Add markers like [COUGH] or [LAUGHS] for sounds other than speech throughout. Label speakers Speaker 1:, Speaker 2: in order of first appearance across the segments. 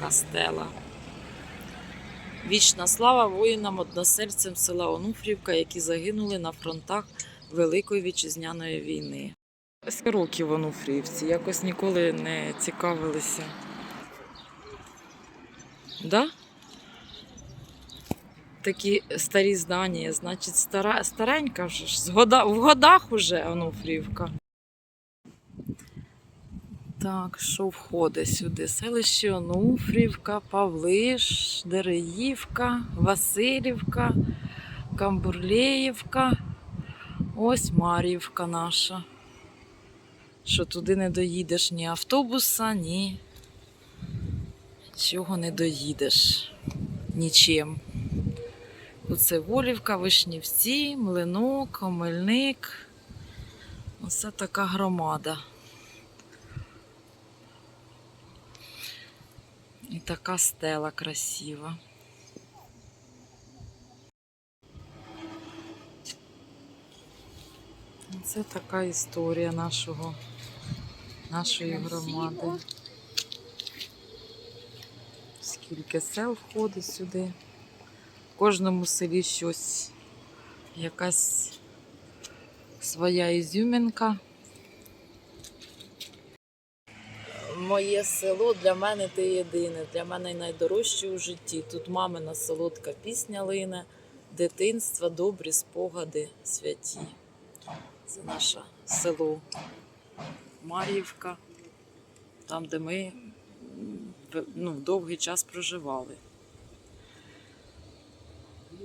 Speaker 1: така стела. Вічна слава воїнам односельцям села Онуфрівка, які загинули на фронтах Великої вітчизняної війни. Скільки років Онуфрівці, якось ніколи не цікавилися. Да? Такі старі здання, значить, стара, старенька вже ж, в годах уже Онуфрівка. Так, що входить сюди? Селище Онуфрівка, Павлиш, Дереївка, Васильівка, Камбурлеївка. Ось Мар'ївка наша. Що туди не доїдеш ні автобуса, ні чого не доїдеш нічим. Оце Волівка, Вишнівці, Млинок, Омельник. Оце така громада. І така стела красива. Це така історія нашого, нашої громади. Скільки сел входить сюди. В кожному селі щось, якась своя ізюмінка. Моє село для мене те єдине, для мене найдорожче у житті. Тут мамина солодка пісня лине, дитинства, добрі спогади святі. Це наше село Мар'ївка, там, де ми ну, довгий час проживали.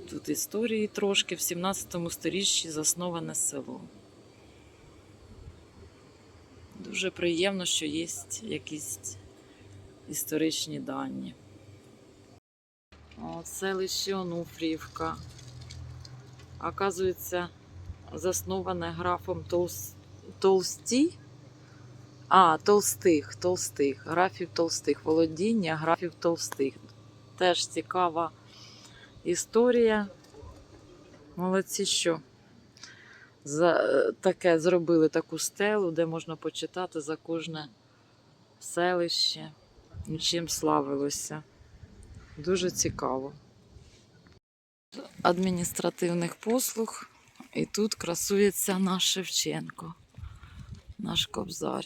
Speaker 1: Тут історії трошки в 17 сторіччі засноване село. Дуже приємно, що є якісь історичні дані. О, селище Онуфріївка. Оказується, засноване графом Толс... Толстій. А, Толстих, Толстих, графів Толстих, володіння графів Толстих. Теж цікава історія. Молодці, що за, таке зробили таку стелу, де можна почитати за кожне селище, чим славилося. Дуже цікаво. Адміністративних послуг. І тут красується наш Шевченко, наш кобзар.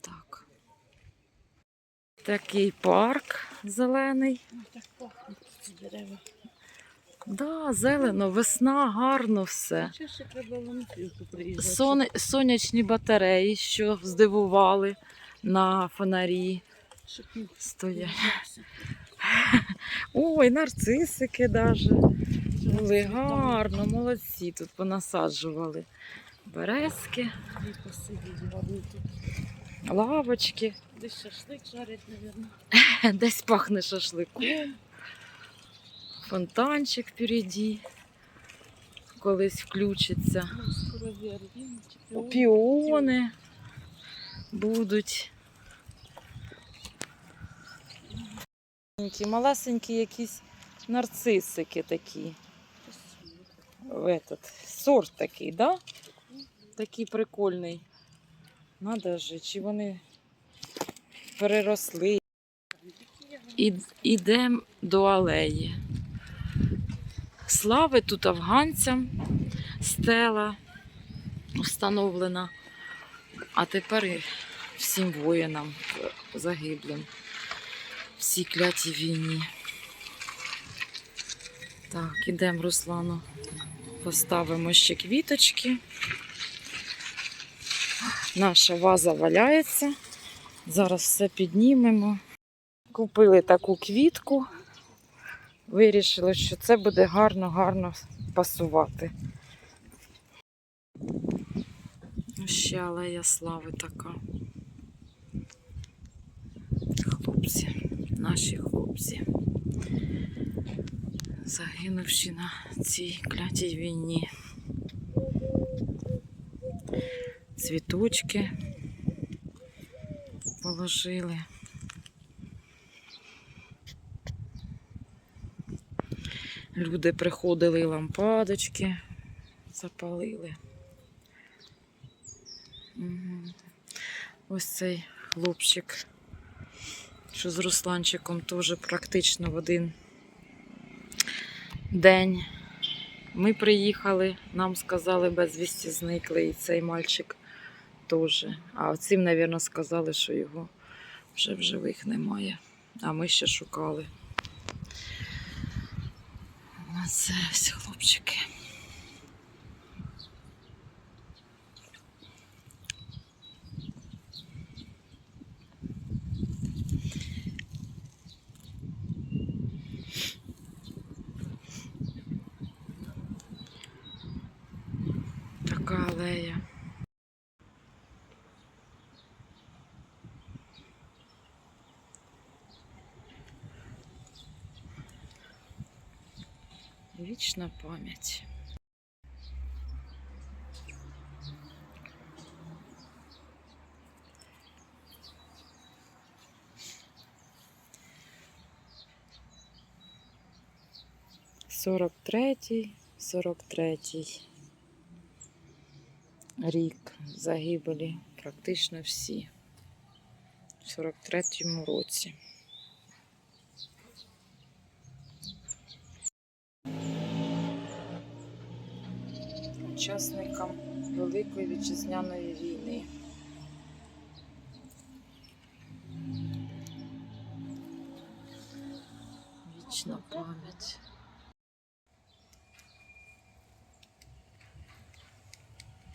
Speaker 1: Так. Такий парк зелений.
Speaker 2: Так пахнуть дерева.
Speaker 1: Да, зелено, весна, гарно все.
Speaker 2: Ще ще треба.
Speaker 1: Сон... Сонячні батареї, що здивували на фонарі. Стоять. [LAUGHS] Ой, нарцисики даже. Були гарно, молодці. Тут понасаджували березки, лавочки.
Speaker 2: Десь шашлик жарять, мабуть. [LAUGHS]
Speaker 1: Десь пахне шашликом. Фонтанчик впереді. Колись включиться. Піони будуть. Малесенькі якісь нарцисики такі. В Этот, сорт такий, да? Такий прикольний. Надо же, чи вони переросли. І, ідемо до алеї. Слави тут афганцям, стела встановлена. А тепер і всім воїнам загиблим в цій клятій війні. Так, ідемо, Руслану. Поставимо ще квіточки. Наша ваза валяється. Зараз все піднімемо. Купили таку квітку. Вирішили, що це буде гарно-гарно пасувати. Ще алея слави така. Хлопці, наші хлопці. Загинувши на цій клятій війні. Цвіточки положили. Люди приходили лампадочки, запалили. Мгм. Ось цей хлопчик, що з Русланчиком теж практично в один день. Ми приїхали, нам сказали, безвісті зникли, і цей мальчик теж. А оцим, мабуть, сказали, що його вже в живих немає. А ми ще шукали. Це все, хлопчики. Така алея. Вічна пам'ять. Сорок третій, сорок третій рік загибелі практично всі. В 43-му році. Учасникам Великої вітчизняної війни. Вічна пам'ять.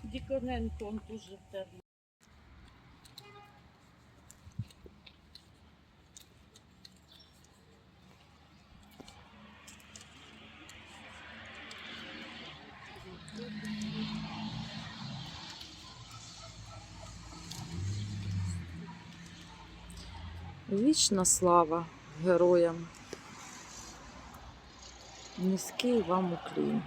Speaker 2: Діконенко он дуже втерли.
Speaker 1: Вічна слава героям. Низький вам уклін.